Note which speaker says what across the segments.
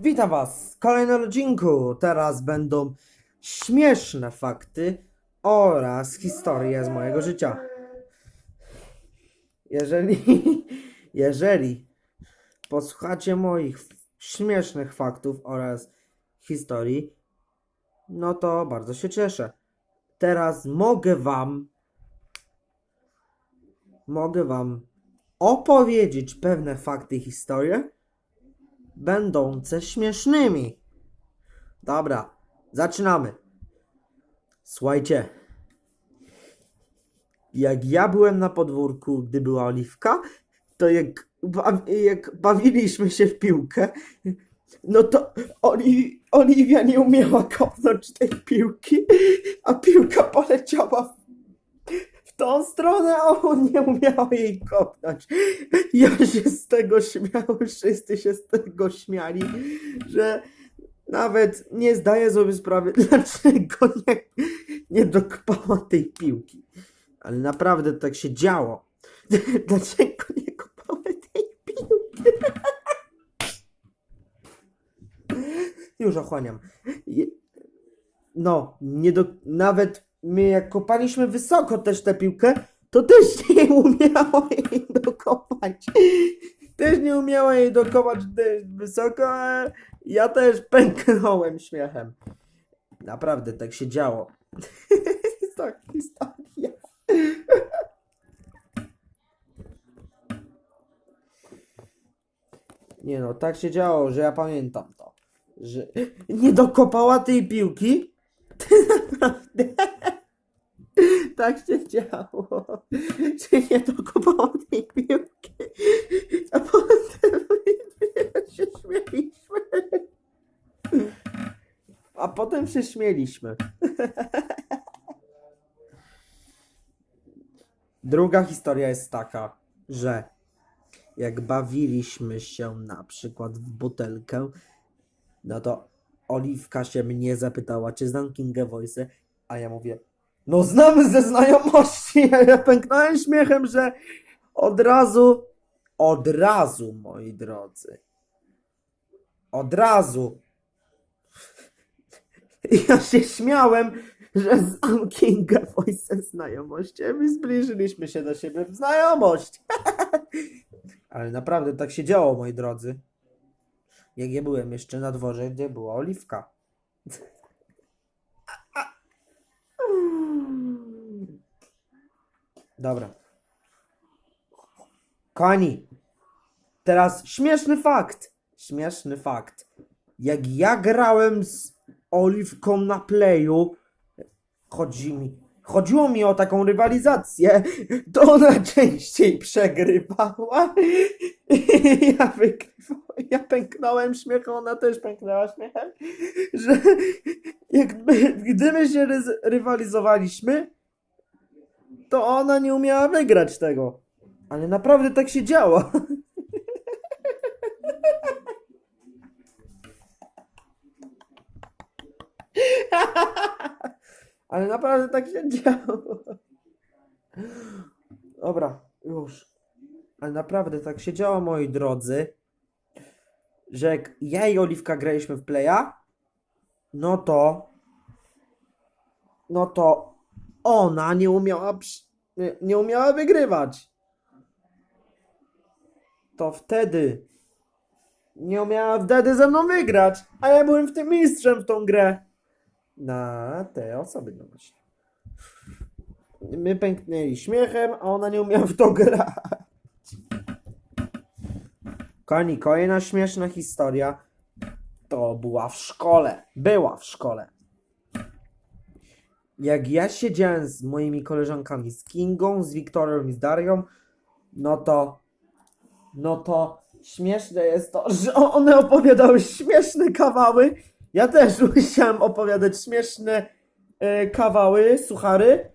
Speaker 1: Witam Was w kolejnym odcinku. Teraz będą śmieszne fakty oraz historie z mojego życia. Jeżeli, jeżeli posłuchacie moich śmiesznych faktów oraz historii, no to bardzo się cieszę. Teraz mogę Wam, mogę Wam opowiedzieć pewne fakty i historie, będące śmiesznymi. Dobra, zaczynamy. Słuchajcie. Jak ja byłem na podwórku, gdy była oliwka, to jak, jak bawiliśmy się w piłkę, no to Oli, Oliwia nie umiała kopnąć tej piłki, a piłka poleciała w, w tą stronę, a on nie umiał jej kopnąć. Ja się z tego śmiał, wszyscy się z tego śmiali, że nawet nie zdaję sobie sprawy, dlaczego nie, nie dokopała tej piłki. Ale naprawdę tak się działo. Dlaczego nie kopała tej piłki? Już ochłaniam. No, nie do, nawet my jak kopaliśmy wysoko też tę piłkę, to też nie umiała jej dokopać. Też nie umiała jej dokopać wysoko, a ja też pęknąłem śmiechem. Naprawdę tak się działo. tak, historia. Nie no, tak się działo, że ja pamiętam to. Że nie dokopała tej piłki. Naprawdę. Tak się działo, że nie dokopała tej piłki. A potem się śmieliśmy. A potem się śmieliśmy. Druga historia jest taka, że jak bawiliśmy się na przykład w butelkę, no to Oliwka się mnie zapytała, czy znam Kingę Voice, a ja mówię, no znamy ze znajomości, ja pęknąłem śmiechem, że od razu, od razu, moi drodzy, od razu ja się śmiałem, że znam Kinga Voice ze znajomości, a my zbliżyliśmy się do siebie w znajomość. Ale naprawdę tak się działo, moi drodzy. Jak ja byłem jeszcze na dworze, gdzie była oliwka. Dobra. Kochani, teraz śmieszny fakt. Śmieszny fakt. Jak ja grałem z oliwką na playu, chodzi mi, chodziło mi o taką rywalizację, to ona częściej przegrywała. Ja wygrywałem, ja pęknąłem śmiechem, ona też pęknęła śmiechem, że jakby, gdy my się rywalizowaliśmy, to ona nie umiała wygrać tego. Ale naprawdę tak się działo. Ale naprawdę tak się działo. Dobra, już. Ale naprawdę tak się działo, moi drodzy, że jak ja i Oliwka graliśmy w playa, no to no to ona nie umiała nie, nie umiała wygrywać. To wtedy nie umiała wtedy ze mną wygrać, a ja byłem w tym mistrzem w tą grę. Na te osoby no właśnie. My pęknęli śmiechem, a ona nie umiała w to grać. Koni, kolejna śmieszna historia to była w szkole. Była w szkole. Jak ja siedziałem z moimi koleżankami, z Kingą, z Wiktorią i z Darią, no to no to śmieszne jest to, że one opowiadały śmieszne kawały. Ja też musiałem opowiadać śmieszne e, kawały, suchary.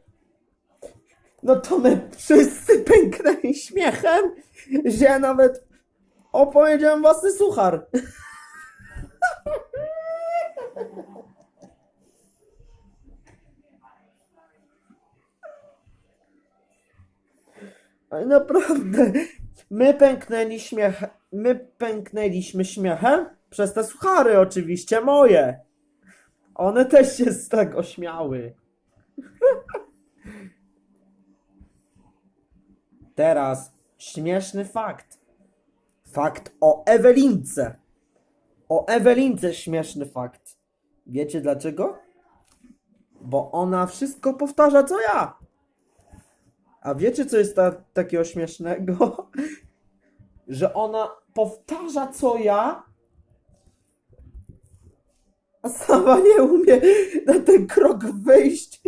Speaker 1: No to my wszyscy pęknęli śmiechem, że ja nawet opowiedziałem własny suchar. Ale naprawdę, my pęknęli śmiech, my pęknęliśmy śmiechem, Przez te suchary oczywiście moje. One też się z tego śmiały. Teraz śmieszny fakt. Fakt o Ewelince. O Ewelince śmieszny fakt. Wiecie dlaczego? Bo ona wszystko powtarza co ja. A wiecie co jest ta, takiego śmiesznego? Że ona powtarza co ja, a sama nie umie na ten krok wyjść.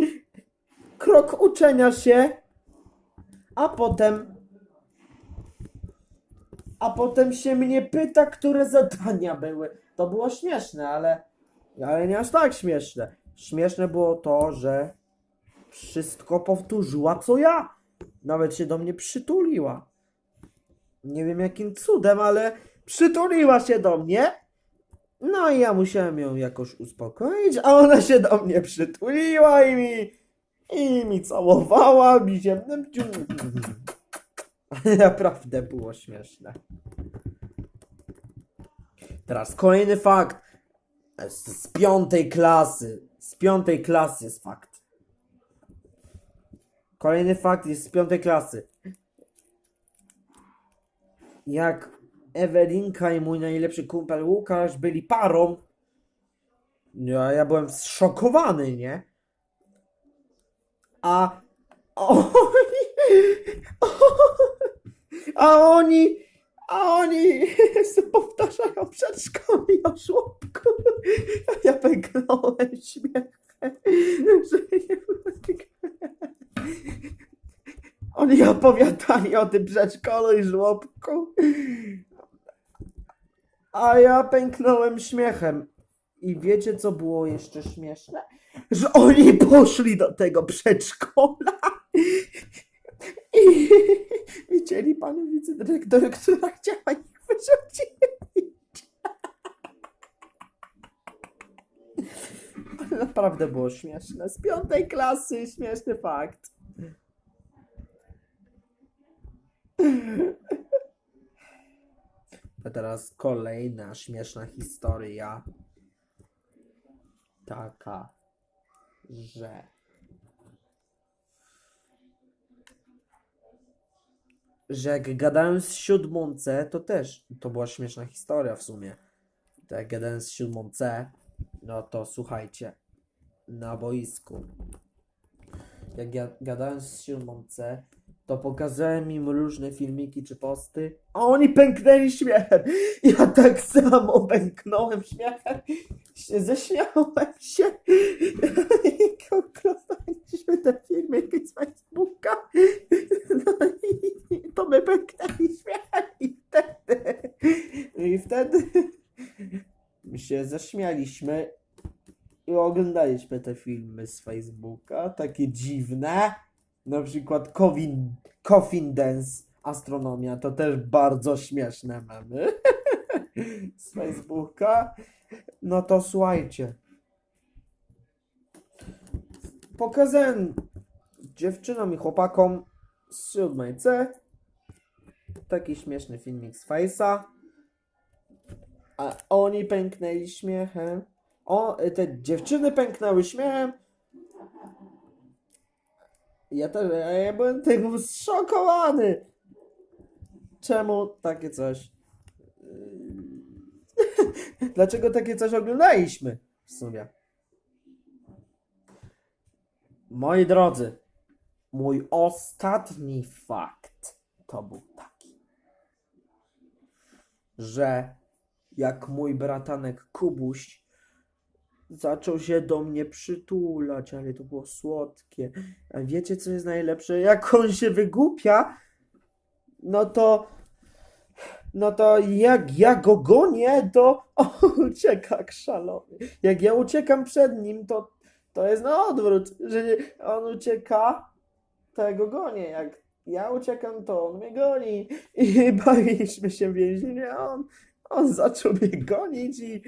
Speaker 1: Krok uczenia się, a potem. A potem się mnie pyta, które zadania były. To było śmieszne, ale. Ale nie aż tak śmieszne. Śmieszne było to, że wszystko powtórzyła co ja. Nawet się do mnie przytuliła. Nie wiem jakim cudem, ale przytuliła się do mnie. No i ja musiałem ją jakoś uspokoić, a ona się do mnie przytuliła i mi, i mi całowała mi ziemnym Naprawdę było śmieszne. Teraz kolejny fakt. Z piątej klasy. Z piątej klasy jest fakt. Kolejny fakt jest z piątej klasy. Jak Ewelinka i mój najlepszy kumpel Łukasz byli parą, ja, ja byłem zszokowany, nie? A oni, a oni, a oni powtarzają przed szkołą o żłobku. Ja pęknąłem nie Oni opowiadali o tym przedszkolu i żłobku. A ja pęknąłem śmiechem. I wiecie, co było jeszcze śmieszne? Że oni poszli do tego przedszkola i widzieli panią wicedyrektor, która chciała naprawdę było śmieszne. Z piątej klasy śmieszny fakt. A teraz kolejna śmieszna historia. Taka, że. Że jak gadałem z siódmą C, to też to była śmieszna historia w sumie. To jak gadałem z siódmą C, no to słuchajcie, na boisku. Jak ja gadałem z siódmą C, to pokazałem im różne filmiki czy posty, a oni pęknęli śmiechem. Ja tak samo pęknąłem śmiechem, się ześmiałem się. Oglądaliśmy te filmiki z Facebooka, no i to my pęknęli śmiechem i wtedy, i wtedy się zaśmialiśmy oglądaliśmy te filmy z Facebooka, takie dziwne. Na przykład Coffin, Coffin Dance Astronomia to też bardzo śmieszne memy z Facebooka. No to słuchajcie. Pokazałem dziewczynom i chłopakom z 7 C taki śmieszny filmik z Face'a. A oni pęknęli śmiechem. O, te dziewczyny pęknęły śmiechem. Ja też, ja, byłem tym zszokowany. Czemu takie coś? Dlaczego takie coś oglądaliśmy w sumie? Moi drodzy, mój ostatni fakt to był taki, że jak mój bratanek Kubuś zaczął się do mnie przytulać, ale to było słodkie. A wiecie, co jest najlepsze? Jak on się wygłupia, no to. No to jak ja go gonię, to on ucieka jak szalony. Jak ja uciekam przed nim, to, to jest na odwrót, że on ucieka, to ja go gonię. Jak ja uciekam, to on mnie goni. I bawiliśmy się w więzieniu, a on, on zaczął mnie gonić i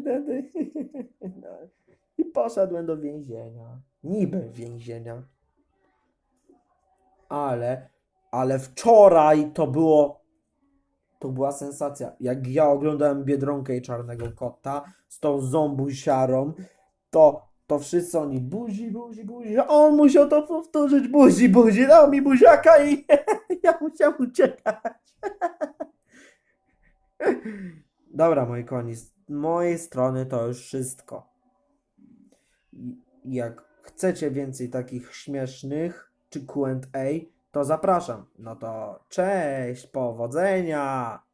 Speaker 1: wtedy... No. I poszedłem do więzienia. Niby więzienia. Ale, ale wczoraj to było to była sensacja. Jak ja oglądałem Biedronkę i Czarnego Kota z tą zombusiarą, to, to wszyscy oni buzi, buzi, buzi, on musiał to powtórzyć, buzi, buzi, dał mi buziaka i ja musiałem uciekać. Dobra, moi koni, mojej strony to już wszystko. Jak chcecie więcej takich śmiesznych czy Q&A, to zapraszam. No to cześć, powodzenia!